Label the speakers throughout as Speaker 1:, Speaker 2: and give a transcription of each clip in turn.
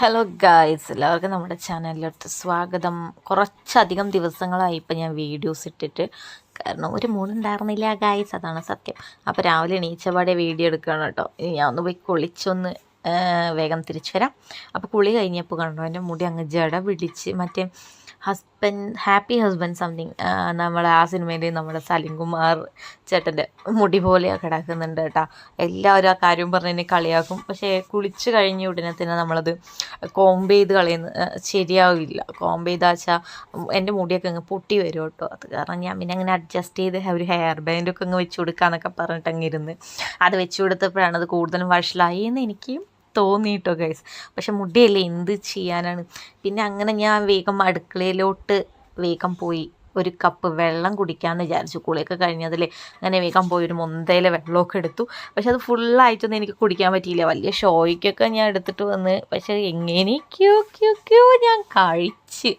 Speaker 1: Hello guys എല്ലാവർക്കും നമ്മുടെ ചാനലിലോട്ട് സ്വാഗതം. കുറച്ചധികം ദിവസങ്ങളായി ഇപ്പം ഞാൻ വീഡിയോസ് ഇട്ടിട്ട്. കാരണം ഒരു മൂടുണ്ടായിരുന്നില്ല ഗായ്സ് അതാണ് സത്യം. അപ്പോൾ രാവിലെ എണീച്ചപാടെ വീഡിയോ എടുക്കുകയാണ് കേട്ടോ. ഇനി ഞാൻ ഒന്ന് പോയി കുളിച്ചൊന്ന് വേഗം തിരിച്ചു വരാം. അപ്പോൾ കുളി കഴിഞ്ഞപ്പോൾ കണ്ടു എന്റെ മുടി അങ്ങ് ജട പിടിച്ച് മറ്റേ ഹസ്ബൻഡ് ഹാപ്പി ഹസ്ബൻഡ് സംതിങ് നമ്മളെ ആ സിനിമയിൽ നമ്മുടെ സലിം കുമാർ ചേട്ടന്റെ മുടി പോലെ കിടക്കുന്നുണ്ട് കേട്ടോ. എല്ലാവരും ആ കാര്യം പറഞ്ഞ് എന്നെ കളിയാക്കും. പക്ഷേ കുളിച്ച് കഴിഞ്ഞ ഉടനെ തന്നെ നമ്മളത് കോംബ് ചെയ്ത് കളയുന്ന ശരിയാവില്ല. കോംബ് ചെയ്താച്ചാൽ എന്റെ മുടിയൊക്കെ അങ്ങ് പൊട്ടി വരും കേട്ടോ. അത് കാരണം ഞാൻ പിന്നെ അങ്ങനെ അഡ്ജസ്റ്റ് ചെയ്ത് ഒരു ഹെയർ ബാൻഡൊക്കെ അങ്ങ് വെച്ച് കൊടുക്കാന്നൊക്കെ പറഞ്ഞിട്ട് അങ്ങ് ഇരുന്ന് അത് വെച്ച് കൊടുത്തപ്പോഴാണ് അത് കൂടുതലും വഷളായി എന്ന് എനിക്ക് തോന്നി കേട്ടോ ഗൈസ് പക്ഷെ മുടിയല്ലേ എന്ത് ചെയ്യാനാണ്? പിന്നെ അങ്ങനെ ഞാൻ വേഗം അടുക്കളയിലോട്ട് വേഗം പോയി ഒരു കപ്പ് വെള്ളം കുടിക്കാമെന്ന് വിചാരിച്ചു. കുളിയൊക്കെ കഴിഞ്ഞതിൽ അങ്ങനെ വേഗം പോയി ഒരു മുന്തയിലെ വെള്ളമൊക്കെ എടുത്തു. പക്ഷെ അത് ഫുള്ളായിട്ടൊന്നും എനിക്ക് കുടിക്കാൻ പറ്റിയില്ല. വലിയ ഷോയ്ക്കൊക്കെ ഞാൻ എടുത്തിട്ട് വന്ന് പക്ഷെ എങ്ങനെയൊക്കെയോ ക്യൂ ക്യൂ ഞാൻ കഴിച്ച്.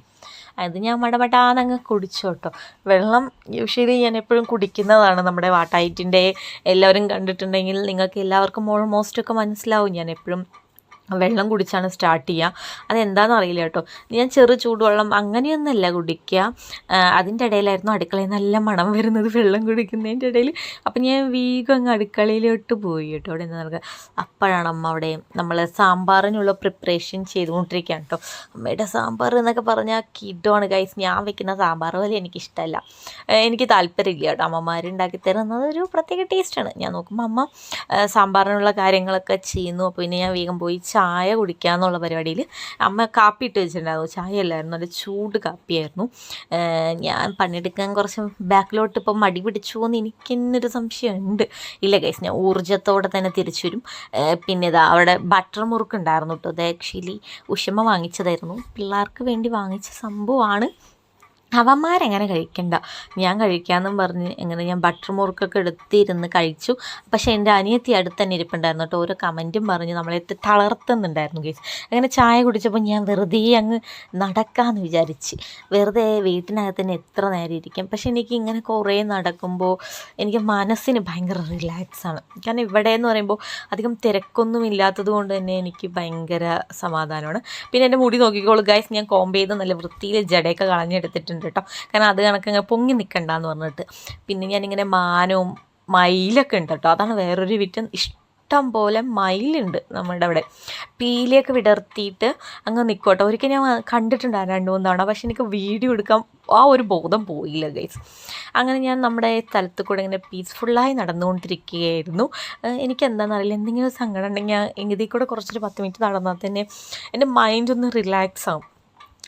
Speaker 1: അത് ഞാൻ മടമടാന്നങ്ങ് കുടിച്ചു കേട്ടോ വെള്ളം യൂഷ്വലി ഞാൻ എപ്പോഴും കുടിക്കുന്നതാണ് നമ്മുടെ വാട്ടായിറ്റിന്റെ എല്ലാവരും കണ്ടിട്ടുണ്ടെങ്കിൽ നിങ്ങൾക്ക് എല്ലാവർക്കും ഓൾമോസ്റ്റ് ഒക്കെ മനസ്സിലാവും. ഞാൻ എപ്പോഴും വെള്ളം കുടിച്ചാണ് സ്റ്റാർട്ട് ചെയ്യുക. അതെന്താണെന്ന് അറിയില്ല കേട്ടോ. ഞാൻ ചെറു ചൂടുവെള്ളം അങ്ങനെയൊന്നുമല്ല കുടിക്കുക. അതിന്റെ ഇടയിലായിരുന്നു അടുക്കളയിൽ നല്ല മണം വരുന്നത് വെള്ളം കുടിക്കുന്നതിന്റെ ഇടയിൽ. അപ്പം ഞാൻ വീഗം അങ്ങ് അടുക്കളയിലോട്ട് പോയി കേട്ടോ. അവിടെ നിന്ന് നൽകുക അപ്പോഴാണ് അമ്മ അവിടെ നമ്മൾ സാമ്പാറിനുള്ള പ്രിപ്പറേഷൻ ചെയ്തുകൊണ്ടിരിക്കുകയാണ് കേട്ടോ. അമ്മയുടെ സാമ്പാർ എന്നൊക്കെ പറഞ്ഞാൽ കിഡുമാണ് ഗൈസ് ഞാൻ വെക്കുന്ന സാമ്പാർ പോലെ എനിക്കിഷ്ടമല്ല. എനിക്ക് താല്പര്യമില്ല കേട്ടോ. അമ്മമാർ ഉണ്ടാക്കി തരുന്നത് ഒരു പ്രത്യേക ടേസ്റ്റാണ് ഞാൻ നോക്കുമ്പോൾ അമ്മ സാമ്പാറിനുള്ള കാര്യങ്ങളൊക്കെ ചെയ്യുന്നു. അപ്പോൾ പിന്നെ ഞാൻ വേഗം പോയി ചായ കുടിക്കുക എന്നുള്ള പരിപാടിയിൽ അമ്മ കാപ്പി ഇട്ട് വെച്ചിട്ടുണ്ടായിരുന്നു. ചായ അല്ലായിരുന്നു നല്ല ചൂട് കാപ്പിയായിരുന്നു. ഞാൻ പണിയെടുക്കാൻ കുറച്ച് ബാക്കിലോട്ട് ഇപ്പം മടി പിടിച്ചു എന്ന് എനിക്ക് എന്നൊരു സംശയമുണ്ട്. ഇല്ല ഗൈസ് ഞാൻ ഊർജത്തോടെ തന്നെ തിരിച്ചു വരും. പിന്നെ ഇതാ അവിടെ ബട്ടർ മുറുക്ക് ഉണ്ടായിരുന്നു കേട്ടോ അത് ആക്ച്വലി ഉഷമ വാങ്ങിച്ചതായിരുന്നു. പിള്ളേർക്ക് വേണ്ടി വാങ്ങിച്ച സംഭവമാണ്. അവന്മാരെങ്ങനെ കഴിക്കണ്ട? ഞാൻ കഴിക്കാമെന്നും പറഞ്ഞ് എങ്ങനെ ഞാൻ ബട്ടർ മുറുക്കൊക്കെ എടുത്തിരുന്ന് കഴിച്ചു. പക്ഷേ എന്റെ അനിയത്തി അടുത്ത് തന്നെ ഇരിപ്പുണ്ടായിരുന്നു കേട്ടോ. ഓരോ കമന്റും പറഞ്ഞ് നമ്മളെ തളർത്തുന്നുണ്ടായിരുന്നു കേസ് അങ്ങനെ ചായ കുടിച്ചപ്പോൾ ഞാൻ വെറുതെ അങ്ങ് നടക്കാമെന്ന് വിചാരിച്ച്. വെറുതെ വീട്ടിനകത്ത് തന്നെ എത്ര നേരം ഇരിക്കും. പക്ഷേ എനിക്ക് ഇങ്ങനെ കുറേ നടക്കുമ്പോൾ എനിക്ക് മനസ്സിന് ഭയങ്കര റിലാക്സാണ് കാരണം ഇവിടെ എന്ന് പറയുമ്പോൾ അധികം തിരക്കൊന്നും ഇല്ലാത്തത് കൊണ്ട് തന്നെ എനിക്ക് ഭയങ്കര സമാധാനമാണ്. പിന്നെ എന്റെ മുടി നോക്കിക്കോളൂ ഗൈസ് ഞാൻ കോമ്പ് ചെയ്ത് നല്ല വൃത്തിയിൽ ജടയൊക്കെ കളഞ്ഞെടുത്തിട്ടുണ്ട്. കേട്ടോ കാരണം അത് കണക്കങ്ങ് പൊങ്ങി നിൽക്കണ്ടെന്ന് പറഞ്ഞിട്ട്. പിന്നെ ഞാനിങ്ങനെ മാനവും മയിലൊക്കെ ഉണ്ട് കേട്ടോ അതാണ് വേറൊരു വിറ്റം. ഇഷ്ടം പോലെ മയിലുണ്ട് നമ്മുടെ അവിടെ. പീലിയൊക്കെ വിടർത്തിയിട്ട് അങ്ങ് നിൽക്കോട്ടെ ഒരിക്കൽ ഞാൻ കണ്ടിട്ടുണ്ടായിരുന്നു രണ്ട് മൂന്ന് തവണ. പക്ഷെ എനിക്ക് വീഡിയോ എടുക്കാൻ ആ ഒരു ബോധം പോയില്ല ഗൈസ് അങ്ങനെ ഞാൻ നമ്മുടെ സ്ഥലത്ത് കൂടെ ഇങ്ങനെ പീസ്ഫുള്ളായി നടന്നുകൊണ്ടിരിക്കുകയായിരുന്നു. എനിക്ക് എന്താണെന്ന് അറിയില്ല എന്തെങ്കിലും സങ്കടം ഉണ്ടെങ്കിൽ ഇതിൽ കൂടെ കുറച്ചൊരു പത്ത് മിനിറ്റ് നടന്നാൽ തന്നെ എന്റെ മൈൻഡ് ഒന്ന് റിലാക്സ് ആവും.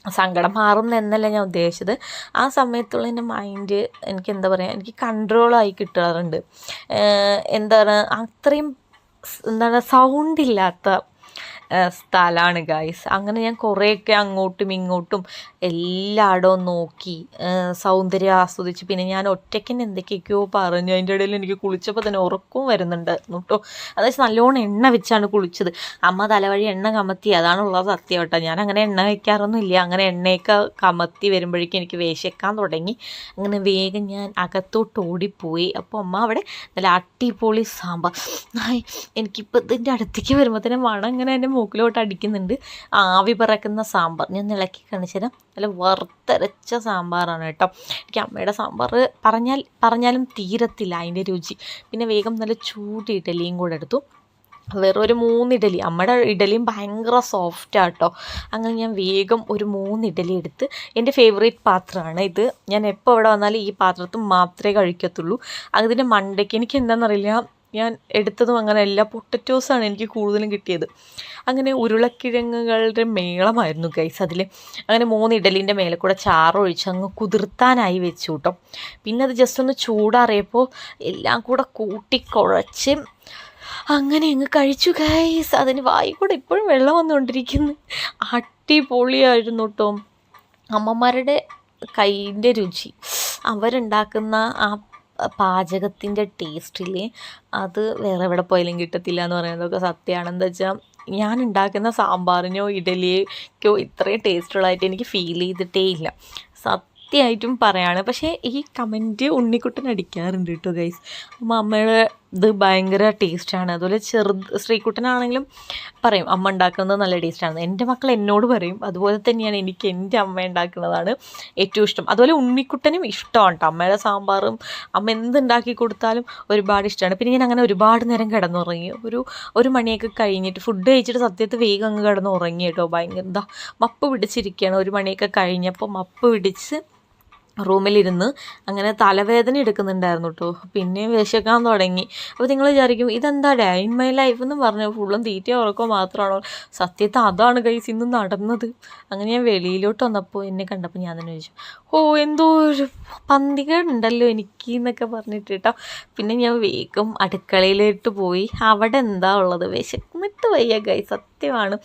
Speaker 1: സങ്കടം മാറും എന്നല്ല ഞാൻ ഉദ്ദേശിച്ചത്. ആ സമയത്തുള്ള എന്റെ മൈൻഡ് എനിക്ക് എന്താ പറയുക എനിക്ക് കൺട്രോളായി കിട്ടാറുണ്ട്. എന്താണ് അത്രയും എന്താണ് സൗണ്ട് ഇല്ലാത്ത സ്ഥലമാണ് ഗായ്സ് അങ്ങനെ ഞാൻ കുറേയൊക്കെ അങ്ങോട്ടും ഇങ്ങോട്ടും എല്ലായിടവും നോക്കി സൗന്ദര്യം ആസ്വദിച്ച്. പിന്നെ ഞാൻ ഒറ്റയ്ക്ക് തന്നെ എന്തൊക്കെയൊക്കെയോ പറഞ്ഞു. അതിന്റെ ഇടയിൽ എനിക്ക് കുളിച്ചപ്പോൾ തന്നെ ഉറക്കവും വരുന്നുണ്ട് കേട്ടോ അതായത് നല്ലോണം എണ്ണ വെച്ചാണ് കുളിച്ചത്. അമ്മ തലവഴി എണ്ണ കമത്തി. അതാണുള്ള സത്യം കേട്ടോ. ഞാൻ അങ്ങനെ എണ്ണ വയ്ക്കാറൊന്നും ഇല്ല. അങ്ങനെ എണ്ണയൊക്കെ കമത്തി വരുമ്പോഴേക്കും എനിക്ക് വേശക്കാൻ തുടങ്ങി. അങ്ങനെ വേഗം ഞാൻ അകത്തോട്ട് ഓടിപ്പോയി. അപ്പോൾ അമ്മ അവിടെ നല്ല അട്ടിപ്പൊളി സാമ്പാർ. എനിക്കിപ്പോൾ ഇതിന്റെ അടുത്തേക്ക് വരുമ്പോൾ തന്നെ മണം ഇങ്ങനെ എന്റെ മൂക്കിലോട്ട് അടിക്കുന്നുണ്ട്. ആവി പറക്കുന്ന സാമ്പാർ. ഞാൻ ഇളക്കി കാണിച്ചു തരാം. നല്ല വറുത്തരച്ച സാമ്പാറാണ് കേട്ടോ. എനിക്ക് അമ്മയുടെ സാമ്പാർ പറഞ്ഞാൽ പറഞ്ഞാലും തീരത്തില്ല അതിന്റെ രുചി. പിന്നെ വേഗം നല്ല ചൂട് ഇഡലിയും കൂടെ എടുത്തു. വേറൊരു മൂന്ന് ഇഡലി. അമ്മയുടെ ഇഡലിയും ഭയങ്കര സോഫ്റ്റാണ് കേട്ടോ. അങ്ങനെ ഞാൻ വേഗം ഒരു മൂന്ന് ഇഡലി എടുത്ത് എന്റെ ഫേവറേറ്റ് പാത്രമാണ് ഇത്. ഞാൻ എപ്പോൾ ഇവിടെ വന്നാലും ഈ പാത്രത്തിൽ മാത്രമേ കഴിക്കത്തുള്ളൂ. അതിന്റെ മണ്ടയ്ക്ക് എനിക്ക് എന്താണെന്നറിയില്ല. ഞാൻ എടുത്തതും അങ്ങനെ എല്ലാ പൊട്ടറ്റോസാണ് എനിക്ക് കൂടുതലും കിട്ടിയത്. അങ്ങനെ ഉരുളക്കിഴങ്ങുകളുടെ മേളമായിരുന്നു ഗൈസ് അതിൽ അങ്ങനെ മൂന്ന് ഇഡലിന്റെ മേലെ കൂടെ ചാറൊഴിച്ച് അങ്ങ് കുതിർത്താനായി വെച്ചു കേട്ടോ പിന്നെ അത് ജസ്റ്റ് ഒന്ന് ചൂടാറിയപ്പോൾ എല്ലാം കൂടെ കൂട്ടി കുഴച്ച് അങ്ങനെ അങ്ങ് കഴിച്ചു ഗൈസ് അതിന് വായി കൂടെ ഇപ്പോഴും വെള്ളം വന്നുകൊണ്ടിരിക്കുന്നു. അടിപൊളിയായിരുന്നു കേട്ടോ അമ്മമാരുടെ കൈയിന്റെ രുചി. അവരുണ്ടാക്കുന്ന ആ പാചകത്തിന്റെ ടേസ്റ്റിൽ അത് വേറെ എവിടെ പോയാലും കിട്ടത്തില്ല എന്ന് പറയുന്നതൊക്കെ സത്യമാണ് എന്താ വെച്ചാൽ ഞാൻ ഉണ്ടാക്കുന്ന സാമ്പാറിനോ ഇഡലിക്കോ ഇത്രയും ടേസ്റ്റുള്ളതായിട്ട് എനിക്ക് ഫീൽ ചെയ്തിട്ടേ ഇല്ല. സത്യമായിട്ടും പറയാണ്. പക്ഷേ ഈ കമന്റ് ഉണ്ണിക്കുട്ടൻ അടിക്കാറുണ്ട് കേട്ടോ ഗൈസ്. അമ്മ അമ്മയുടെ ഇത് ഭയങ്കര ടേസ്റ്റാണ്. അതുപോലെ ചെറു ശ്രീകുട്ടനാണെങ്കിലും പറയും അമ്മ ഉണ്ടാക്കുന്നത് നല്ല ടേസ്റ്റാണ്. എന്റെ മക്കൾ എന്നോട് പറയും അതുപോലെ തന്നെയാണ് എനിക്ക് എന്റെ അമ്മ ഉണ്ടാക്കുന്നതാണ് ഏറ്റവും ഇഷ്ടം. അതുപോലെ ഉണ്ണിക്കുട്ടനും ഇഷ്ടമാണ് കേട്ടോ അമ്മയുടെ സാമ്പാറും അമ്മ എന്തുണ്ടാക്കി കൊടുത്താലും ഒരുപാട് ഇഷ്ടമാണ്. പിന്നെ ഞാൻ അങ്ങനെ ഒരുപാട് നേരം കിടന്നുറങ്ങി. ഒരു ഒരു മണിയൊക്കെ കഴിഞ്ഞിട്ട് ഫുഡ് കഴിച്ചിട്ട് സത്യത്തിൽ വേഗം അങ്ങ് കിടന്നുറങ്ങി കേട്ടോ. ഭയങ്കര എന്താ മപ്പ് പിടിച്ചിരിക്കുകയാണ്. ഒരു മണിയൊക്കെ കഴിഞ്ഞപ്പോൾ മപ്പ് പിടിച്ച് റൂമിലിരുന്ന് അങ്ങനെ തലവേദന എടുക്കുന്നുണ്ടായിരുന്നു കേട്ടോ പിന്നെ വിശക്കാൻ തുടങ്ങി. അപ്പോൾ നിങ്ങൾ വിചാരിക്കും ഇതെന്താ? ഡേ ഇൻ മൈ ലൈഫ് എന്ന് പറഞ്ഞ ഫുള്ളും തീറ്റ ഉറക്കോ മാത്രമാണോ? സത്യത്തെ അതാണ് കൈസ് ഇന്ന് നടന്നത്. അങ്ങനെ ഞാൻ വെളിയിലോട്ട് വന്നപ്പോൾ എന്നെ കണ്ടപ്പോൾ ഞാൻ തന്നെ ചോദിച്ചു ഓ എന്തോ ഒരു പന്തികളുണ്ടല്ലോ എനിക്ക് എന്നൊക്കെ പറഞ്ഞിട്ട് കേട്ടോ പിന്നെ ഞാൻ വേഗം അടുക്കളയിലോട്ട് പോയി. അവിടെ എന്താ ഉള്ളത് വിശന്നിട്ട് വയ്യ ഗൈ സത്യമാണ്.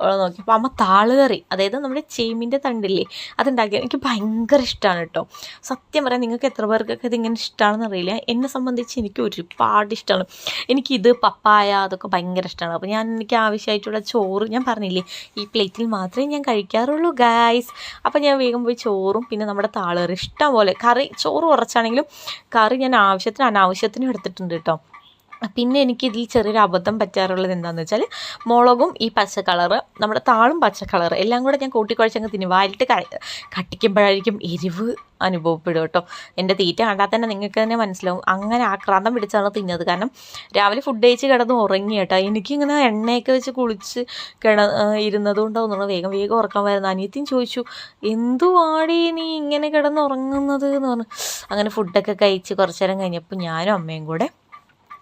Speaker 1: അവളെ നോക്കിയപ്പോൾ അമ്മ താളുകറി അതായത് നമ്മുടെ ചേമ്പിന്റെ തണ്ടില്ലേ അതുണ്ടാക്കി എനിക്ക് ഭയങ്കര ഇഷ്ടമാണ് കേട്ടോ. സത്യം പറയാം നിങ്ങൾക്ക് എത്ര പേർക്കൊക്കെ ഇതിങ്ങനെ ഇഷ്ടമാണെന്ന് അറിയില്ല. എന്നെ സംബന്ധിച്ച് എനിക്ക് ഒരുപാട് ഇഷ്ടമാണ് എനിക്കിത് പപ്പായ അതൊക്കെ ഭയങ്കര ഇഷ്ടമാണ് അപ്പോൾ ഞാൻ എനിക്ക് ആവശ്യമായിട്ടുള്ള ചോറ് ഞാൻ പറഞ്ഞില്ലേ ഈ പ്ലേറ്റിൽ മാത്രമേ ഞാൻ കഴിക്കാറുള്ളൂ ഗായ്സ് അപ്പോൾ ഞാൻ വേഗം പോയി ചോറും പിന്നെ നമ്മുടെ താളുകറി. ഇഷ്ടം പോലെ. കറി ചോറ് കുറച്ചാണെങ്കിലും കറി ഞാൻ ആവശ്യത്തിന് അനാവശ്യത്തിനും എടുത്തിട്ടുണ്ട് കേട്ടോ. പിന്നെ എനിക്ക് ഇതിൽ ചെറിയൊരു അബദ്ധം പറ്റാറുള്ളത് എന്താണെന്ന് വെച്ചാൽ മുളകും ഈ പച്ച കളറ് നമ്മുടെ താളും പച്ച കളറ് എല്ലാം കൂടെ ഞാൻ കൂട്ടിക്കുഴച്ചങ്ങ് തിന്നു വായിലിട്ട് ക- കട്ടിക്കുമ്പോഴായിരിക്കും എരിവ് അനുഭവപ്പെടും കേട്ടോ. എന്റെ തീറ്റ കണ്ടാൽ തന്നെ നിങ്ങൾക്ക് തന്നെ മനസ്സിലാവും. അങ്ങനെ ആക്രാന്തം പിടിച്ചാണ് തിന്നത്. കാരണം രാവിലെ ഫുഡ് കഴിച്ച് കിടന്ന് ഉറങ്ങി കേട്ടോ. എനിക്കിങ്ങനെ എണ്ണയൊക്കെ വെച്ച് കുളിച്ച് കിട ഇരുന്നത് കൊണ്ടാവുന്നു വേഗം വേഗം ഉറക്കാൻ വരുന്ന അനിയത്തിയും ചോദിച്ചു എന്തുവാടി നീ ഇങ്ങനെ കിടന്ന് ഉറങ്ങുന്നത്? എന്ന് പറഞ്ഞു. അങ്ങനെ ഫുഡൊക്കെ കഴിച്ച് കുറച്ചു നേരം കഴിഞ്ഞപ്പോൾ ഞാനും അമ്മയും കൂടെ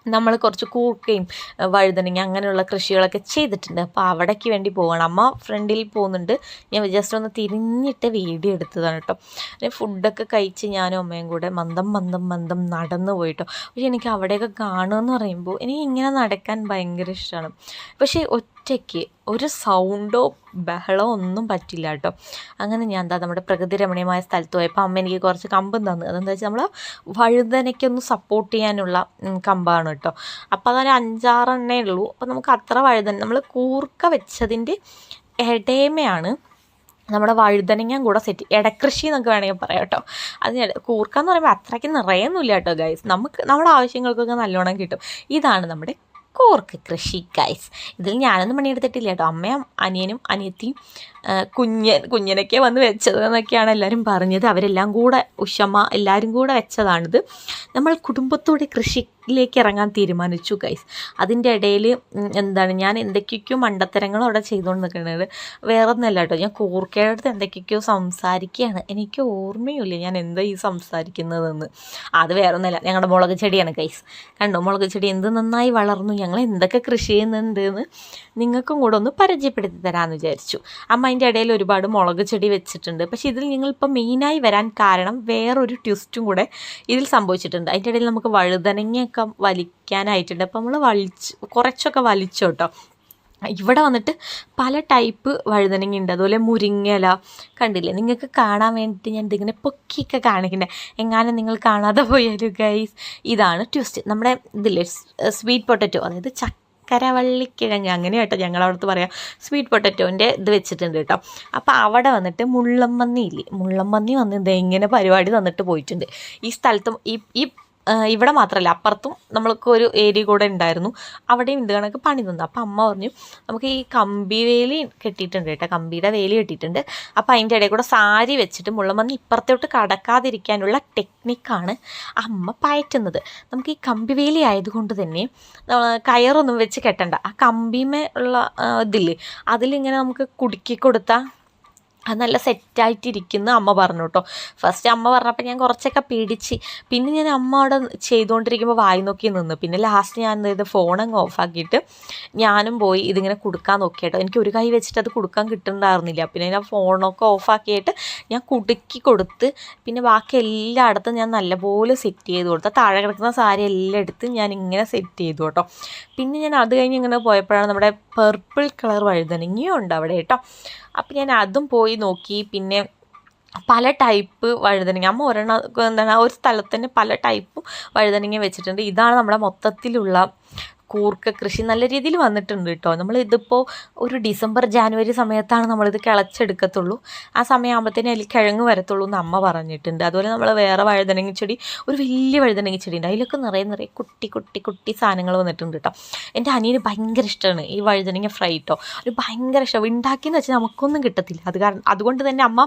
Speaker 1: നമ്മൾ കുറച്ച് കൂർക്കയും ഏഹ് വഴുതനങ്ങ അങ്ങനെയുള്ള കൃഷികളൊക്കെ ചെയ്തിട്ടുണ്ട്. അപ്പോൾ അവിടേക്ക് വേണ്ടി പോവാണ്. അമ്മ ഫ്രണ്ടിൽ പോകുന്നുണ്ട്. ഞാൻ ജസ്റ്റ് ഒന്ന് തിരിഞ്ഞിട്ട് വീഡിയോ എടുത്തതാണ് കേട്ടോ. പിന്നെ ഫുഡൊക്കെ കഴിച്ച് ഞാനും അമ്മയും കൂടെ മന്ദം മന്ദം മന്ദം നടന്നു പോയിട്ടോ. പക്ഷേ എനിക്ക് അവിടെയൊക്കെ കാണുമെന്ന് പറയുമ്പോൾ എനിക്ക് ഇങ്ങനെ നടക്കാൻ ഭയങ്കര ഇഷ്ടമാണ്. പക്ഷേ ഒറ്റയ്ക്ക് ഒരു സൗണ്ടോ ബഹളമോ ഒന്നും പറ്റില്ല കേട്ടോ. അങ്ങനെ ഞാൻ എന്താ നമ്മുടെ പ്രകൃതി രമണീയമായ സ്ഥലത്ത് പോയപ്പോൾ അമ്മ എനിക്ക് കുറച്ച് കമ്പും തന്നു. അതെന്താ വെച്ചാൽ നമ്മൾ വഴുതനയ്ക്കൊന്ന് സപ്പോർട്ട് ചെയ്യാനുള്ള കമ്പാണ് കേട്ടോ. അപ്പോൾ അതൊരു അഞ്ചാറെണ്ണേ ഉള്ളൂ. അപ്പോൾ നമുക്ക് അത്ര വഴുതന നമ്മൾ കൂർക്ക വെച്ചതിന്റെ ഇടയമയാണ് നമ്മുടെ വഴുതനങ്ങാൻ കൂടെ സെറ്റ് ഇടക്കൃഷി എന്നൊക്കെ വേണമെങ്കിൽ പറയാം കേട്ടോ. അതിന് കൂർക്ക എന്ന് പറയുമ്പോൾ അത്രയ്ക്ക് നിറയൊന്നുമില്ല കേട്ടോ ഗൈസ് നമുക്ക് നമ്മുടെ ആവശ്യങ്ങൾക്കൊക്കെ നല്ലോണം കിട്ടും. ഇതാണ് നമ്മുടെ കൂർക്ക കൃഷി ഗൈസ് ഇതിൽ ഞാനൊന്നും പണിയെടുത്തിട്ടില്ല കേട്ടോ അമ്മയും അനിയനും അനിയത്തിയും ആ, കുഞ്ഞൻ കുഞ്ഞനൊക്കെ വന്ന് വെച്ചത് എന്നൊക്കെയാണ് എല്ലാവരും പറഞ്ഞത്. അവരെല്ലാം കൂടെ ഉഷമ്മ എല്ലാവരും കൂടെ വെച്ചതാണിത്. നമ്മൾ കുടുംബത്തോടെ കൃഷിയിലേക്ക് ഇറങ്ങാൻ തീരുമാനിച്ചു ഗൈസ് അതിന്റെ ഇടയിൽ എന്താണ് ഞാൻ എന്തൊക്കെയൊക്കെയോ മണ്ടത്തരങ്ങളും അവിടെ ചെയ്തുകൊണ്ട് നിൽക്കുന്നത് വേറെ ഒന്നല്ല കേട്ടോ ഞാൻ കൂർക്കയുടെ എന്തൊക്കെയൊക്കെയോ സംസാരിക്കുകയാണ്. എനിക്ക് ഓർമ്മയില്ല ഞാൻ എന്താ ഈ സംസാരിക്കുന്നതെന്ന്. അത് വേറെ ഒന്നല്ല ഞങ്ങളുടെ മുളക് ചെടിയാണ് ഗൈസ് കണ്ടോ മുളക് ചെടി എന്ത് നന്നായി വളർന്നു ഞങ്ങൾ എന്തൊക്കെ കൃഷി ചെയ്യുന്നുണ്ട് എന്ന് നിങ്ങൾക്കും കൂടെ ഒന്ന് പരിചയപ്പെടുത്തി തരാമെന്ന് വിചാരിച്ചു. അമ്മ അതിന്റെ ഇടയിൽ ഒരുപാട് മുളക് ചെടി വെച്ചിട്ടുണ്ട്. പക്ഷെ ഇതിൽ നിങ്ങൾ ഇപ്പോൾ മെയിനായി വരാൻ കാരണം വേറൊരു ട്വിസ്റ്റും കൂടെ ഇതിൽ സംഭവിച്ചിട്ടുണ്ട്. അതിന്റെ ഇടയിൽ നമുക്ക് വഴുതനങ്ങയൊക്കെ വലിക്കാനായിട്ടുണ്ട്. അപ്പോൾ നമ്മൾ വലിച്ച് കുറച്ചൊക്കെ വലിച്ചു കേട്ടോ ഇവിടെ വന്നിട്ട് പല ടൈപ്പ് വഴുതനങ്ങ ഉണ്ട്. അതുപോലെ മുരിങ്ങയില കണ്ടില്ലേ? നിങ്ങൾക്ക് കാണാൻ വേണ്ടിയിട്ട് ഞാൻ ഇതിങ്ങനെ പൊക്കിയൊക്കെ കാണിക്കണ്ടേ എങ്ങാനും നിങ്ങൾ കാണാതെ പോയാലും ഗൈസ് ഇതാണ് ട്വിസ്റ്റ് നമ്മുടെ ഇതില്ലേ സ്വീറ്റ് പൊട്ടറ്റോ അതായത് ചക്കരവള്ളിക്കിഴങ്ങ് അങ്ങനെ കേട്ടോ ഞങ്ങളവിടുത്തെ പറയാം. സ്വീറ്റ് പൊട്ടറ്റോന്റെ ഇത് വെച്ചിട്ടുണ്ട് കേട്ടോ. അപ്പോൾ അവിടെ വന്നിട്ട് മുള്ളംപന്നി ഇല്ലേ? മുള്ളംപന്നി വന്ന് ഇങ്ങനെ പരിപാടി തന്നിട്ട് പോയിട്ടുണ്ട്? ഈ സ്ഥലത്തും ഈ ഈ ഇവിടെ മാത്രമല്ല അപ്പുറത്തും നമ്മൾക്ക് ഒരു ഏരിയ കൂടെ ഉണ്ടായിരുന്നു. അവിടെയും ഇത് കണക്ക് പണി തന്നു. അപ്പോൾ അമ്മ പറഞ്ഞു നമുക്ക് ഈ കമ്പി വേലി കെട്ടിയിട്ടുണ്ട് കേട്ടോ കമ്പിയുടെ വേലി കെട്ടിയിട്ടുണ്ട്. അപ്പോൾ അതിന്റെ ഇടയിൽ കൂടെ സാരി വെച്ചിട്ട് മുള്ളമന്നി ഇപ്പുറത്തോട്ട് കടക്കാതിരിക്കാനുള്ള ടെക്നിക്കാണ് അമ്മ പയറ്റുന്നത്. നമുക്ക് ഈ കമ്പി വേലി ആയതുകൊണ്ട് തന്നെ കയറൊന്നും വെച്ച് കെട്ടണ്ട. ആ കമ്പിമേ ഉള്ള ഇതില്ലേ അതിലിങ്ങനെ നമുക്ക് കുടുക്കി കൊടുത്താൽ അത് നല്ല സെറ്റായിട്ടിരിക്കുന്ന അമ്മ പറഞ്ഞു കേട്ടോ. ഫസ്റ്റ് അമ്മ പറഞ്ഞപ്പോൾ ഞാൻ കുറച്ചൊക്കെ പേടിച്ച്. പിന്നെ ഞാൻ അമ്മ അവിടെ ചെയ്തുകൊണ്ടിരിക്കുമ്പോൾ വായി നോക്കി നിന്ന്. പിന്നെ ലാസ്റ്റ് ഞാൻ ചെയ്ത്? ഫോണങ്ങ് ഓഫാക്കിയിട്ട് ഞാനും പോയി ഇതിങ്ങനെ കൊടുക്കാൻ നോക്കി കേട്ടോ. എനിക്ക് ഒരു കൈ വെച്ചിട്ട് അത് കൊടുക്കാൻ കിട്ടുന്നുണ്ടായിരുന്നില്ല. പിന്നെ ഞാൻ ഫോണൊക്കെ ഓഫാക്കിയിട്ട് ഞാൻ കുടുക്കി കൊടുത്ത് പിന്നെ ബാക്കി എല്ലായിടത്തും ഞാൻ നല്ലപോലെ സെറ്റ് ചെയ്ത് കൊടുത്തു. താഴെ കിടക്കുന്ന സാരി എല്ലാം എടുത്ത് ഞാൻ ഇങ്ങനെ സെറ്റ് ചെയ്തു കേട്ടോ. പിന്നെ ഞാൻ അത് കഴിഞ്ഞ് ഇങ്ങനെ പോയപ്പോഴാണ് നമ്മുടെ പർപ്പിൾ കളർ വഴുതനങ്ങിയുണ്ട് അവിടെ കേട്ടോ. അപ്പം ഞാൻ അതും പോയി നോക്കി. പിന്നെ പല ടൈപ്പ് വഴുതനങ്ങ. അമ്മ ഒരെണ്ണം എന്താണ് ആ ഒരു സ്ഥലത്ത് തന്നെ പല ടൈപ്പ് വഴുതനങ്ങ വെച്ചിട്ടുണ്ട്. ഇതാണ് നമ്മുടെ മൊത്തത്തിലുള്ള കൂർക്ക കൃഷി നല്ല രീതിയിൽ വന്നിട്ടുണ്ട് കേട്ടോ. നമ്മൾ ഇതിപ്പോൾ ഒരു ഡിസംബർ ജാനുവരി സമയത്താണ് നമ്മളിത് കിളച്ചെടുക്കത്തുള്ളൂ. ആ സമയമാകുമ്പോഴത്തേനും അതിൽ കിഴങ്ങ് വരത്തുള്ളൂ എന്ന് അമ്മ പറഞ്ഞിട്ടുണ്ട്. അതുപോലെ നമ്മൾ വേറെ വഴുതനങ്ങി ചെടി ഒരു വലിയ വഴുതനങ്ങി ചെടി ഉണ്ട്. അതിലൊക്കെ നിറയെ നിറയെ കുട്ടി കുട്ടി കുട്ടി സാധനങ്ങൾ വന്നിട്ടുണ്ട് കേട്ടോ. എന്റെ അനിയന് ഭയങ്കര ഇഷ്ടമാണ് ഈ വഴുതനങ്ങ ഫ്രൈ കേട്ടോ. ഒരു ഭയങ്കര ഇഷ്ടം. ഉണ്ടാക്കിയെന്ന് വെച്ചാൽ നമുക്കൊന്നും കിട്ടത്തില്ല. അത് കാരണം അതുകൊണ്ട് തന്നെ അമ്മ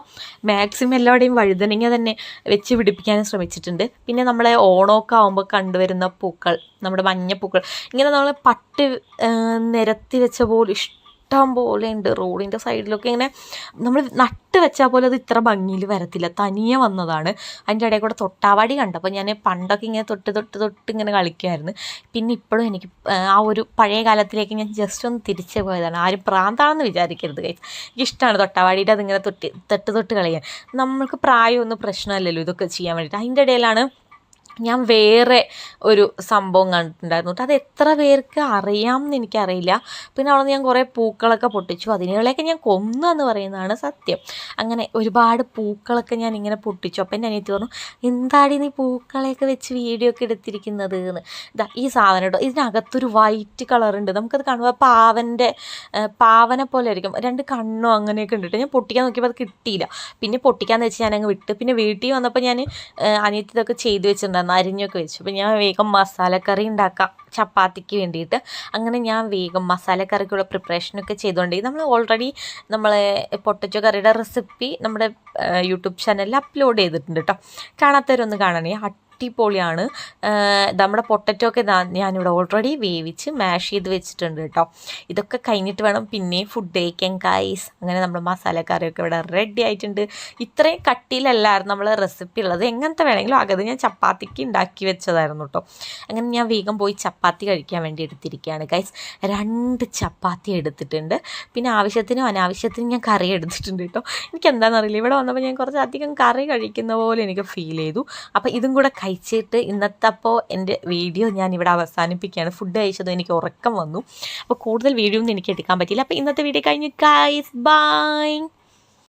Speaker 1: മാക്സിമം എല്ലാവരുടെയും വഴുതനങ്ങ തന്നെ വെച്ച് പിടിപ്പിക്കാനും ശ്രമിച്ചിട്ടുണ്ട്. പിന്നെ നമ്മളെ ഓണമൊക്കെ ആകുമ്പോൾ കണ്ടുവരുന്ന പൂക്കൾ. നമ്മുടെ മഞ്ഞപ്പൂക്കൾ ഇങ്ങനെ നമ്മൾ പട്ട് നിരത്തി വെച്ച പോലെ ഇഷ്ടം പോലെ ഉണ്ട് റോഡിന്റെ സൈഡിലൊക്കെ ഇങ്ങനെ നമ്മൾ നട്ട് വെച്ചാൽ പോലെ അത് ഇത്ര ഭംഗിയിൽ വരത്തില്ല. തനിയെ വന്നതാണ്. അതിന്റെ ഇടയിൽ കൂടെ തൊട്ടാവാടി കണ്ടപ്പോൾ ഞാൻ പണ്ടൊക്കെ ഇങ്ങനെ തൊട്ട് തൊട്ട് തൊട്ട് ഇങ്ങനെ കളിക്കുമായിരുന്നു പിന്നെ ഇപ്പോഴും എനിക്ക് ആ, ഒരു പഴയ കാലത്തിലേക്ക് ഞാൻ ജസ്റ്റ് ഒന്ന് തിരിച്ചു പോയതാണ്. ആരും പ്രാന്താണെന്ന് വിചാരിക്കരുത് കൈ എനിക്ക് ഇഷ്ടമാണ് തൊട്ടാവാടിയുടെ അതിങ്ങനെ തൊട്ട് തൊട്ട് തൊട്ട് കളിക്കാൻ. നമ്മൾക്ക് പ്രായമൊന്നും പ്രശ്നമല്ലല്ലോ ഇതൊക്കെ ചെയ്യാൻ വേണ്ടിയിട്ട്. അതിന്റെ ഇടയിലാണ് ഞാൻ വേറെ ഒരു സംഭവം കണ്ടിട്ടുണ്ടായിരുന്നു. കേട്ടോ അത് എത്ര പേർക്ക് അറിയാമെന്ന് എനിക്കറിയില്ല. പിന്നെ അവിടെ ഞാൻ കുറേ പൂക്കളൊക്കെ പൊട്ടിച്ചു. അതിനുകളെയൊക്കെ ഞാൻ കൊന്നു എന്ന് പറയുന്നതാണ് സത്യം. അങ്ങനെ ഒരുപാട് പൂക്കളൊക്കെ ഞാൻ ഇങ്ങനെ പൊട്ടിച്ചു. അപ്പം എന്റെ അനിയത്തി പറഞ്ഞു എന്താടി നീ പൂക്കളെയൊക്കെ വെച്ച് വീഡിയോ ഒക്കെ എടുത്തിരിക്കുന്നത്? എന്ന്. ഇതാ ഈ സാധനം കേട്ടോ. ഇതിനകത്തൊരു വൈറ്റ് കളറുണ്ട് നമുക്കത് കാണുമ്പോൾ പാവന്റെ പാവനെ പോലെ ആയിരിക്കും. രണ്ട് കണ്ണും അങ്ങനെയൊക്കെ ഉണ്ട് ഞാൻ പൊട്ടിക്കാൻ നോക്കിയപ്പോൾ അത് കിട്ടിയില്ല. പിന്നെ പൊട്ടിക്കാന്ന് വെച്ച് ഞാനങ്ങ് വിട്ട്. പിന്നെ വീട്ടിൽ വന്നപ്പോൾ ഞാൻ അനിയത്തി ഇതൊക്കെ ചെയ്തു വെച്ചിട്ടുണ്ടായിരുന്നു. അരിഞ്ഞൊക്കെ വെച്ചു. അപ്പോൾ ഞാൻ വേഗം മസാലക്കറി ഉണ്ടാക്കാം ചപ്പാത്തിക്ക് വേണ്ടിയിട്ട്. അങ്ങനെ ഞാൻ വേഗം മസാലക്കറിക്കുള്ള പ്രിപ്പറേഷനൊക്കെ ചെയ്തുകൊണ്ട് നമ്മൾ ഓൾറെഡി നമ്മളെ പൊട്ടച്ചോ കറിയുടെ റെസിപ്പി നമ്മുടെ യൂട്യൂബ് ചാനലിൽ അപ്ലോഡ് ചെയ്തിട്ടുണ്ട് കേട്ടോ കാണാത്തവരൊന്ന് കാണണേ. അടിപൊളിയാണ്. നമ്മുടെ പൊട്ടറ്റോ ഒക്കെ ഞാനിവിടെ ഓൾറെഡി വേവിച്ച് മാഷ് ചെയ്ത് വെച്ചിട്ടുണ്ട് കേട്ടോ. ഇതൊക്കെ കഴിഞ്ഞിട്ട് വേണം പിന്നെ ഫുഡ് കഴിക്കാൻ കായ്സ് അങ്ങനെ നമ്മുടെ മസാലക്കറിയൊക്കെ ഇവിടെ റെഡി ആയിട്ടുണ്ട്. ഇത്രയും കട്ടിയിലല്ലായിരുന്നു നമ്മൾ റെസിപ്പി ഉള്ളത്. എങ്ങനത്തെ വേണമെങ്കിലും ആകത് ഞാൻ ചപ്പാത്തിക്ക് ഉണ്ടാക്കി വെച്ചതായിരുന്നു കേട്ടോ. അങ്ങനെ ഞാൻ വേഗം പോയി ചപ്പാത്തി കഴിക്കാൻ വേണ്ടി എടുത്തിരിക്കുകയാണ് ഗൈസ് രണ്ട് ചപ്പാത്തി എടുത്തിട്ടുണ്ട്. പിന്നെ ആവശ്യത്തിനും അനാവശ്യത്തിനും ഞാൻ കറി എടുത്തിട്ടുണ്ട് കേട്ടോ. എനിക്ക് എന്താണെന്നറിയില്ല ഇവിടെ വന്നപ്പോൾ ഞാൻ കുറച്ച് അധികം കറി കഴിക്കുന്ന പോലെ എനിക്ക് ഫീൽ ചെയ്തു. അപ്പോൾ ഇതും കൂടെ കഴിച്ചിട്ട് ഇന്നത്തെ അപ്പോൾ എന്റെ വീഡിയോ ഞാൻ ഇവിടെ അവസാനിപ്പിക്കുകയാണ്. ഫുഡ് കഴിച്ചതും എനിക്ക് ഉറക്കം വന്നു. അപ്പോൾ കൂടുതൽ വീഡിയോ ഒന്നും എനിക്ക് എടുക്കാൻ പറ്റിയില്ല. അപ്പോൾ ഇന്നത്തെ വീഡിയോ കഴിഞ്ഞു ഗൈസ് ബൈ